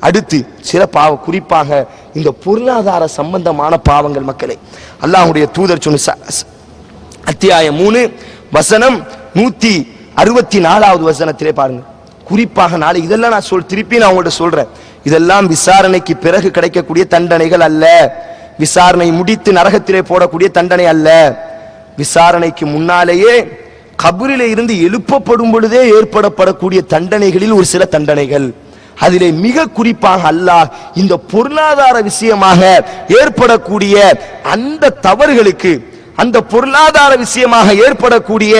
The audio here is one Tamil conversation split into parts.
அடுத்து சில பாவ குறிப்பாக இந்த பொருளாதார சம்பந்தமான பாவங்கள் மக்களே. அல்லாஹுடைய தூதர் சொன்ன ச- அத்தியாயம் மூணு வசனம் நூத்தி அறுபத்தி நாலாவது வசனத்திலே பாருங்க. குறிப்பாக நாளை இதெல்லாம் நான் சொல் திருப்பி நான் உங்கள்ட்ட சொல்றேன். இதெல்லாம் விசாரணைக்கு பிறகு கிடைக்கக்கூடிய தண்டனைகள் அல்ல. விசாரணை முடித்து நரகத்திலே போடக்கூடிய தண்டனை அல்ல. விசாரணைக்கு முன்னாலேயே கபரிலே இருந்து எழுப்பப்படும் பொழுதே ஏற்படப்படக்கூடிய தண்டனைகளில் ஒரு சில தண்டனைகள். அதிலே மிக குறிப்பாக அல்லாஹ் இந்த பொருளாதார விஷயமாக ஏற்படக்கூடிய அந்த தவறுகளுக்கு அந்த பொருளாதார விஷயமாக ஏற்படக்கூடிய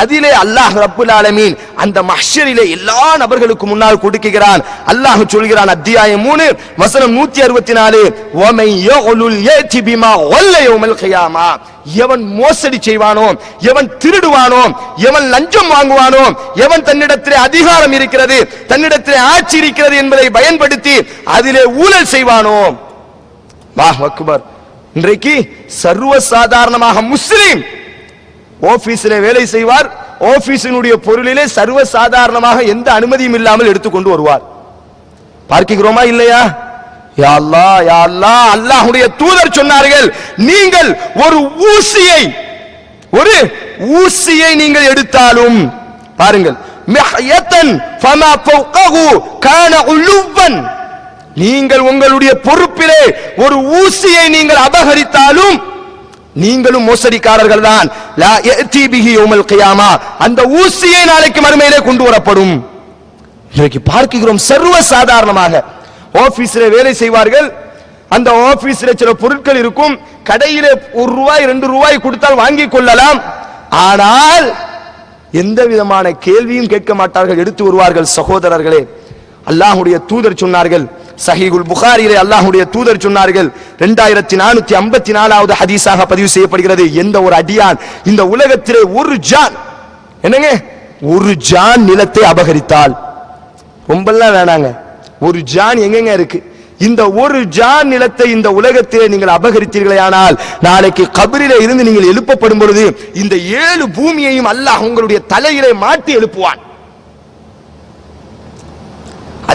அதிலே அல்லாஹ் ரப்புல் ஆலமீன் அந்த மஹ்ஷரிலே எல்லா நபர்களுக்கு முன்னால் கொடுக்குகிறான். அல்லாஹ் சொல்கிறான் அத்தியாயம் மூணு வசனம் நூத்தி அறுபத்தி நாலு ஓமை யகுலுல் ஏத்தி பிமா ஒல்ல யௌமல் கையாமா. எவன் மோசடி செய்வானோ எவன் திருடுவானோ எவன் லஞ்சம் வாங்குவானோ எவன் தன்னிடத்திலே அதிகாரம் இருக்கிறது தன்னிடத்திலே ஆட்சி இருக்கிறது என்பதை பயன்படுத்தி அதிலே ஊழல் செய்வானோ. வாஹ் அக்பர். இன்றைக்கு சர்வ சாதாரணமாக முஸ்லீம் ஆபீஸிலே வேலை செய்வார். ஆபீஸினுடைய பொருளிலே சர்வ சாதாரணமாக எந்த அனுமதியும் இல்லாமல் எடுத்துக்கொண்டு வருவார். பார்க்கிறோமா இல்லையா? யாழ்லா அல்லாஹ் அல்லாஹுடைய அல்லாஹ் தூதர் சொன்னார்கள் நீங்கள் ஒரு ஊசியை ஒரு ஊசியை நீங்கள் எடுத்தாலும் பாருங்கள் மிஹ்யத்தன் ஃபமா ஃபௌகஹு கான உலுவன் நீங்கள் உங்களுடைய பொறுப்பிலே ஒரு ஊசியை நீங்கள் அபகரித்தாலும் நீங்களும் மோசடிக்காரர்கள் தான். லா அந்த ஊசியை நாளைக்கு மறுமையிலே கொண்டு வரப்படும். இன்றைக்கு பார்க்கிறோம் சர்வ சாதாரணமாக ஆபீஸ்ல வேலை செய்வார்கள். அந்த ஆபீஸ்ல சில பொருட்கள் இருக்கும். கடையில ஒரு ரூபாய் ரெண்டு ரூபாய் கொடுத்தால் வாங்கிக் கொள்ளலாம். ஆனால் எந்த விதமான கேள்வியும் கேட்க மாட்டார்கள் எடுத்து வருவார்கள் சகோதரர்களே. அல்லாஹுடைய தூதர் சொன்னார்கள் சஹீகுல் புகாரிலே அல்லாஹுடைய தூதர் சொன்னார்கள். ரெண்டாயிரத்தி நானூத்தி ஐம்பத்தி நாலாவது ஹதீஸாக பதிவு செய்யப்படுகிறது. எந்த ஒரு அடியான் இந்த உலகத்திலே ஒரு ஜான் என்னங்க? ஒரு ஜான் நிலத்தை அபகரித்தால். ரொம்பலாம் வேணாங்க. ஒரு ஜான் எங்கெங்க இருக்கு? இந்த ஒரு ஜான் நிலத்தை இந்த உலகத்திலே நீங்கள் அபகரித்தீர்களே ஆனால் நாளைக்கு கபரில இருந்து நீங்கள் எழுப்பப்படும் பொழுது இந்த ஏழு பூமியையும் அல்லாஹ் உங்களுடைய தலையிலே மாட்டி எழுப்புவான்.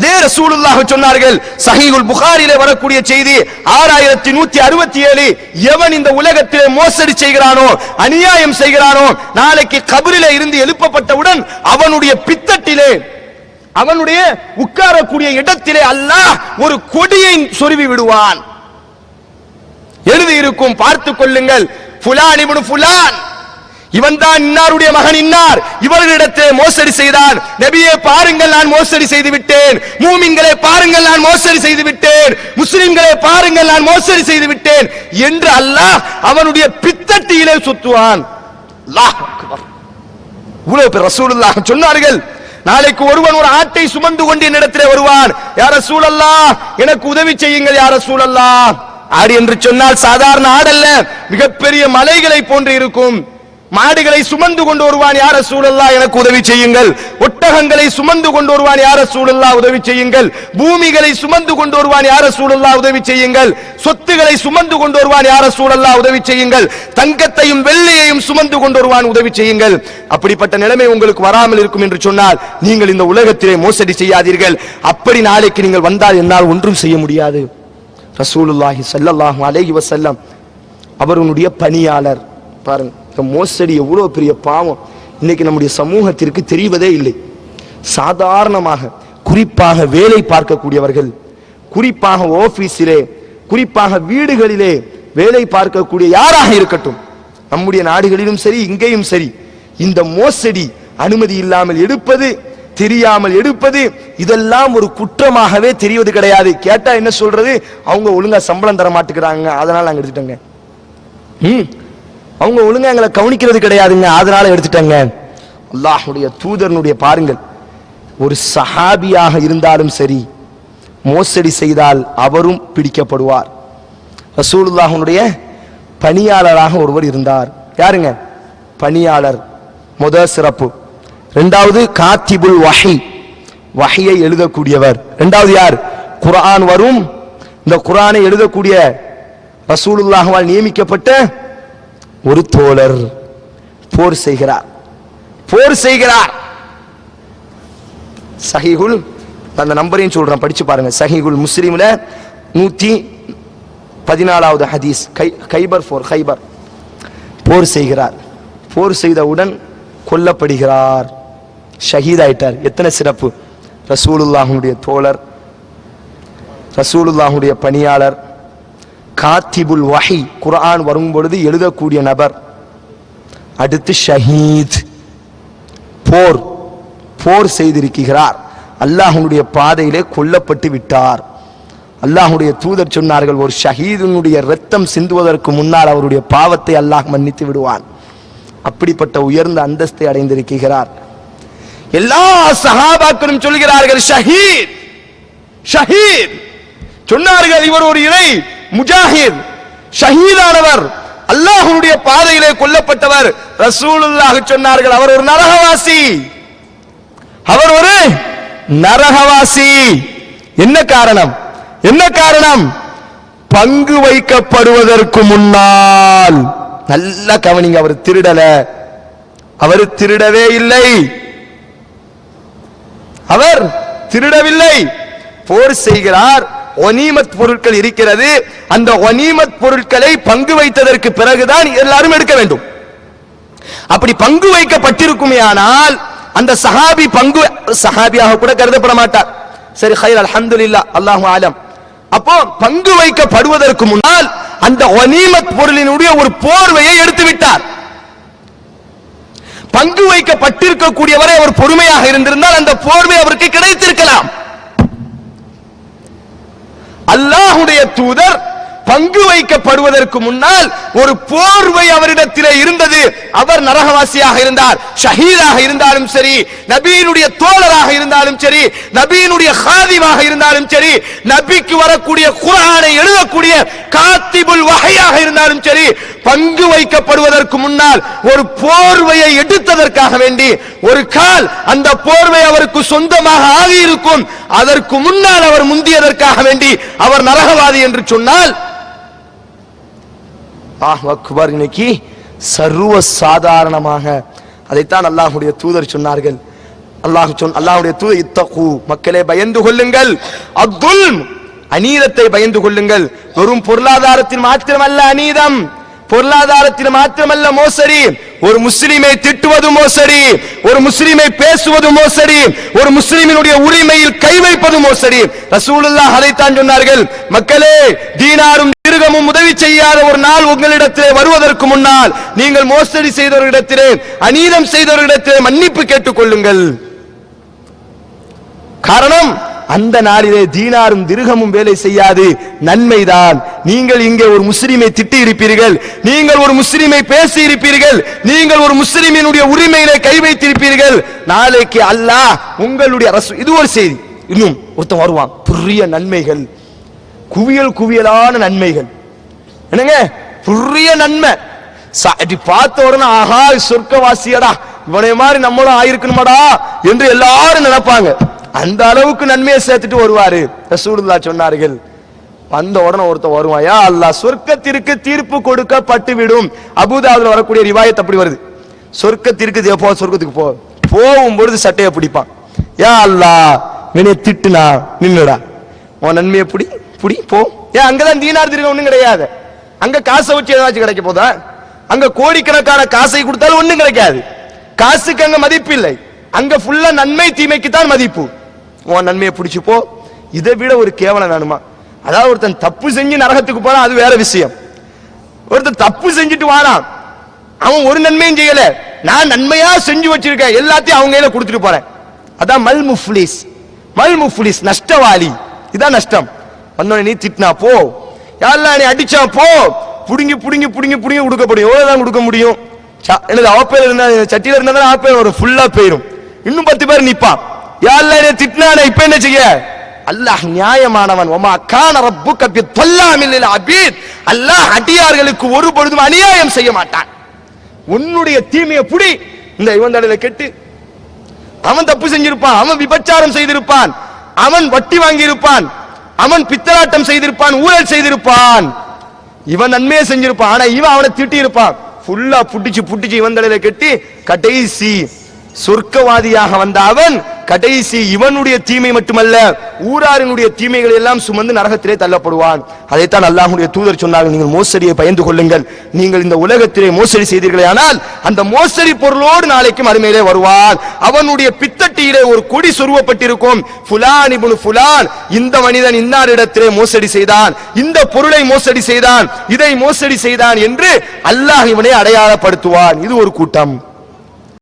அதே ரசூலுல்லாஹ் சொன்னார்கள். சஹீகுல் புகாரிலே வரக்கூடிய செய்தி ஆறாயிரத்தி நூத்தி அறுபத்தி ஏழு எவன் இந்த உலகத்திலே மோசடி செய்கிறானோ அநியாயம் செய்கிறானோ நாளைக்கு கபரிலே இருந்து எழுப்பப்பட்டவுடன் அவனுடைய பித்தட்டிலே அவனுடைய உட்காரக்கூடிய இடத்திலே அல்லாஹ் ஒரு கொடியை சொருவி விடுவான். எழுதி இருக்கும் பார்த்துக் கொள்ளுங்கள். புலான் இவனு புலான் இவன் தான் இன்னாருடைய மகன் இன்னார். இவர்களிடத்தை மோசடி செய்தான். நபியை பாருங்கள் நான் மோசடி செய்து விட்டேன். மூமின்களை பாருங்கள் நான் மோசடி செய்து விட்டேன். முஸ்லிம்களை பாருங்கள் நான் மோசடி செய்து விட்டேன். என்று அல்லாஹ் அவனுடைய பித்தட்டியிலே சுத்துவான் இவ்வளவு பேர் ரசூலுல்லாஹ் சொன்னார்கள். நாளைக்கு ஒருவன் ஒரு ஆட்டை சுமந்து கொண்டு என்னிடத்தில் வருவான். யார சூழல்லா எனக்கு உதவி செய்யுங்கள் யார சூழல்லா ஆடு என்று சொன்னால் சாதாரண ஆடல்ல மிகப்பெரிய மலைகளை போன்று இருக்கும். மாடுகளை சுமந்து கொண்டு வருவான் யார சூழல்லா எனக்கு உதவி செய்யுங்கள். ஒட்டகங்களை சுமந்து கொண்டு வருவான் யார சூழல்லா உதவி செய்யுங்கள். பூமிகளை சுமந்து கொண்டு வருவான் யார சூழல்லா உதவி செய்யுங்கள். சொத்துக்களை சுமந்து கொண்டு வருவான் யார சூழல்லா உதவி செய்யுங்கள். தங்கத்தையும் வெள்ளியையும் சுமந்து கொண்டு வருவான் உதவி செய்யுங்கள். அப்படிப்பட்ட நிலைமை உங்களுக்கு வராமல் இருக்கும் என்று சொன்னால் நீங்கள் இந்த உலகத்திலே மோசடி செய்யாதீர்கள். அப்படி நாளைக்கு நீங்கள் வந்தால் என்னால் ஒன்றும் செய்ய முடியாது. ரசூலுல்லாஹி ஸல்லல்லாஹு அலைஹி வசல்லம் அவருடைய பணியாளர் பாருங்கள் மோசடி எவ்வளோ பெரிய பாவம். இன்னைக்கு நம்முடைய சமூகத்திற்கு தெரிவதே இல்லை. சாதாரணமாக குறிப்பாக வேலை பார்க்கக்கூடியவர்கள் குறிப்பாக ஆபீஸிலே குறிப்பாக வீடுகளிலே வேலை பார்க்கக்கூடிய யாராக இருக்கட்டும் நம்முடைய நாடுகளிலும் சரி இங்கேயும் சரி இந்த மோசடி அனுமதி இல்லாமல் எடுப்பது தெரியாமல் எடுப்பது இதெல்லாம் ஒரு குற்றமாகவே தெரிவது கிடையாது. கேட்டா என்ன சொல்றது? அவங்க ஒழுங்கா சம்பளம் தர மாட்டேங்கிறாங்க. அதனால நாங்க எடுத்துட்டோங்க. அவங்க ஒழுங்கா எங்களை கவனிக்கிறது கிடையாதுங்க. அதனால எடுத்துட்டேங்க. அல்லாஹுடைய தூதரனுடைய பாருங்கள். ஒரு சஹாபியாக இருந்தாலும் சரி மோசடி செய்தால் அவரும் பிடிக்கப்படுவார். ரசூலுல்லாஹனுடைய பணியாளராக ஒருவர் இருந்தார். யாருங்க? பணியாளர். முத சிறப்பு. ரெண்டாவது காத்திபுல் வஹி. வஹியை எழுதக்கூடியவர். ரெண்டாவது யார்? குரான் வரும். இந்த குரானை எழுதக்கூடிய ரசூலுல்லாஹால் நியமிக்கப்பட்ட ஒரு தோழர் போர் செய்கிறார். போர் செய்கிறார். சஹிகுல் அந்த நம்பரையும் சொல்றேன் படிச்சு பாருங்க. சஹிகுல் முஸ்லீம்ல நூத்தி பதினாலாவது ஹதீஸ் கை கைபர் போர் ஹைபர் போர் செய்கிறார். போர் செய்தவுடன் கொல்லப்படுகிறார். ஷஹீத் ஆயிட்டார் எத்தனை சிறப்பு? ரசூலுல்லாஹுடைய தோழர் ரசூலுல்லாஹுடைய பணியாளர் காத்திபுல் வஹி குரான் வரும் பொழுது எழுதக்கூடிய நபர். அடுத்து ஷஹீத். போர். போர் செய்திருக்கிறார். அல்லாஹனுடைய பாதையிலே கொல்லப்பட்டு விட்டார். அல்லாஹுடைய தூதர் சொன்னார்கள் ஒரு ஷஹீதனுடைய ரத்தம் சிந்துவதற்கு முன்னால் அவருடைய பாவத்தை அல்லாஹ் மன்னித்து விடுவான். அப்படிப்பட்ட உயர்ந்த அந்தஸ்தை அடைந்திருக்கிறார். எல்லா சகாபாக்களும் சொல்கிறார்கள் ஷஹீத்! ஷஹீத்! சொன்னார்கள் இவர் ஒரு இறை முஜாஹித் ஷஹீதானவர் அல்லாஹுடைய பாதையிலே கொல்லப்பட்டவர். ரசூலுல்லாஹ் சொன்னார்கள் அவர் ஒரு நரகவாசி. அவர் ஒரு நரகவாசி. என்ன காரணம்? என்ன காரணம்? பங்கு வைக்கப்படுவதற்கு முன்னால். நல்ல கவனிங்க அவர் திருடல. அவர் திருடவே இல்லை. அவர் திருடவில்லை. போர் செய்கிறார். ஒனீமத் பொருட்கள் இருக்கிறது. அந்த ஒனீமத் பொருட்களை பங்கு வைத்ததற்கு பிறகுதான் எல்லாரும் எடுக்க வேண்டும். அப்படி பங்கு வைக்கப்பட்டிருக்குமே ஆனால் அந்த சஹாபி பங்கு சஹாபியாக கூட கருதப்பட மாட்டார். சரி ஹைர் அல்ஹம்துலில்லா அல்லாஹு ஆலம். அப்போ பங்கு வைக்கப்படுவதற்கு முன்னால் அந்த ஒனீமத் பொருளினுடைய ஒரு போர்வையை எடுத்து விட்டார் பங்கு வைக்கப்பட்டிருக்கக்கூடியவரை அவர் பொறுமையாக இருந்திருந்தால் அந்த போர்வை அவருக்கு கிடைத்திருக்கலாம். அல்லாஹுடைய தூதர் பங்கு வைக்கப்படுவதற்கு முன்னால் ஒரு போர்வை அவரிடத்தில் இருந்தது. அவர் நரகவாசியாக இருந்தார் ஷஹீதாக இருந்தாலும் சரி நபியினுடைய தோழராக இருந்தாலும் சரி நபியினுடைய ஹாதிமாக இருந்தாலும் சரி நபிக்கு வரக்கூடிய குரானை எழுதக்கூடிய காத்திபுல் வகையாக இருந்தாலும் சரி பங்கு வைக்கப்படுவதற்கு முன்னால் ஒரு போர்வையை எடுத்ததற்காக வேண்டி ஒரு கால் அந்த போர்வை அவருக்கு சொந்தமாக ஆகியிருக்கும். அதற்கு முன்னால் அவர் முந்தியதற்காக வேண்டி அவர் நரகவாதி என்று சொன்னால் ஆஹ் அக்பர் இன்னைக்கு சர்வ சாதாரணமாக அதைத்தான் அல்லாஹுடைய தூதர் சொன்னார்கள். அல்லாஹ் சொன் அல்லாஹுடைய தூதர் இத்தகு மக்களே பயந்து கொள்ளுங்கள். அப்துல் அநீதத்தை பயந்து கொள்ளுங்கள். வெறும் பொருளாதாரத்தில் மாத்திரமல்ல அநீதம். பொருளாதாரத்தில் மாத்திரமல்ல மோசடி. ஒரு முஸ்லிமை திட்டுவது மோசடி. ஒரு முஸ்லிமை பேசுவது மோசடி. ஒரு முஸ்லிமினுடைய உரிமையில் கை வைப்பது மோசடி. ரசூலுல்லாஹ் அதைத்தான் சொன்னார்கள். மக்களே தீனாரும் திருகமும் உதவி செய்யாத ஒரு நாள் உங்களிடத்திலே வருவதற்கு முன்னால் நீங்கள் மோசடி செய்தவர்களிடத்திலே அநீதம் செய்தவர்களிடத்திலே மன்னிப்பு கேட்டுக் கொள்ளுங்கள் காரணம் அந்த நாளிலே தீனாரும் திருகமும் வேலை செய்யாது. நன்மைதான். நீங்கள் இங்கே ஒரு முஸ்லிமை திட்டி இருப்பீர்கள் நீங்கள் ஒரு முஸ்லிமை பேசி இருப்பீர்கள் நீங்கள் ஒரு முஸ்லிமினுடைய உரிமையிலே கை வைத்திருப்பீர்கள். நாளைக்கு அல்லாஹ் உங்களுடைய அரசு இது ஒரு செய்தி. இன்னும் ஒருத்தன் வருவான். புரிய நன்மைகள். குவியல் குவியலான நன்மைகள். என்னங்க? பெரிய நன்மை. இப்படி பார்த்த உடனே ஆஹா சொர்க்கவாசியடா. இவனை மாதிரி நம்மளும் ஆயிருக்கணுமாடா என்று எல்லாரும் நினைப்பாங்க. அந்த அளவுக்கு நன்மையை சேர்த்துட்டு வருவாரு. ரசூலுல்லா சொன்னார்கள் வந்த உடனே ஒருத்தன் வருவான். யா சொர்க்கத்திற்கு தீர்ப்பு கொடுக்கப்பட்டு விடும் அபூதாவுல வரக்கூடிய ரிவாயத் அப்படி வருது. சொர்க்கத்திற்கு போ சொர்க்கத்துக்கு போ. போகும் பொழுது சட்டையை பிடிப்பான். ஏ அல்லா வினைய திட்டுனா? நின்னுடா உன் நன்மையை பிடி புடி போ. ஏன் அங்கதான் தீனார் திருக்க ஒன்றும் கிடையாது. அங்க காசை வச்சு ஏதாச்சும் கிடைக்க போதா? அங்க கோடிக்கணக்கான காசை கொடுத்தாலும் ஒண்ணும் கிடைக்காது. காசுக்கு அங்க மதிப்பு இல்லை. அங்க ஃபுல்லா நன்மை தீமைக்கு தான் மதிப்பு. உன் நன்மையை பிடிச்சிப்போ போ. இதை விட ஒரு கேவலம் வேணுமா? அதாவது ஒருத்தன் தப்பு செஞ்சு நரகத்துக்கு போறான் அது வேற விஷயம். ஒருத்தன் தப்பு செஞ்சுட்டு வாரான் அவன் ஒரு நன்மையும் செய்யல. நான் நன்மையா செஞ்சு வச்சிருக்கேன். எல்லாத்தையும் அவங்க கையில கொடுத்துட்டு போறேன். அதான் மல் முஃப்லிஸ் மல் முஃப்லிஸ் நஷ்டவாளி. இதான் நஷ்டம். வந்தோடனே நீ திட்டினா போ. யாரெல்லாம் நீ அடிச்சா போ. புடுங்கி புடுங்கி புடுங்கி புடுங்கி கொடுக்கப்படும் எவ்வளவுதான் கொடுக்க முடியும்? ச- எனது ஆப்பேல் இருந்தா சட்டியில இருந்தா ஆப்பேல் வரும்? ஃபுல்லா போயிரும். இன்னும் பத்து பேர் நிப்பான் யாரெல்லாம் நீ திட்டினானே இப்ப என்ன செய்ய? அல்லாஹ் நியாயமானவன். ஒமா கான ரப்பு பி தொல்லாமில் அபீத். அல்லாஹ் அடியார்களுக்கு ஒரு பொழுதும் அநியாயம் செய்ய மாட்டான். உன்னுடைய தீமையை புடி. இந்த இவன் தலையில கெட்டு. அவன் தப்பு செஞ்சிருப்பான். அவன் விபச்சாரம் செய்திருப்பான். அவன் வட்டி வாங்கியிருப்பான். அவன் பித்தலாட்டம் செய்திருப்பான் ஊழல் செய்திருப்பான். இவன் நன்மையை செஞ்சிருப்பான். ஆனா இவன் அவனை திட்டி இருப்பான் ஃபுல்லா புட்டிச்சு புட்டிச்சு இவன் தலையில கட்டி கடைசி சொர்க்கவாதியாக வந்த அவன் கடைசி இவனுடைய தீமை மட்டுமல்ல ஊராரினுடைய தீமைகள் எல்லாம் சுமந்து நரகத்திலே தள்ளப்படுவான். அதைத்தான் அல்லாஹுடைய தூதர் சொன்னார்கள் நீங்கள் மோசடியை பயந்து கொள்ளுங்கள். நீங்கள் இந்த உலகத்திலே மோசடி செய்தீர்களே ஆனால் அந்த மோசடி பொருளோடு நாளைக்கும் அருமையிலே வருவான். அவனுடைய பித்தட்டியிலே ஒரு கொடி சொருவப்பட்டிருக்கும். ஃபுலான் இப்னு ஃபுலான். இந்த மனிதன் இன்னாரிடத்திலே மோசடி செய்தான். இந்த பொருளை மோசடி செய்தான். இதை மோசடி செய்தான் என்று அல்லாஹ் இவனை அடையாளப்படுத்துவான். இது ஒரு கூட்டம்.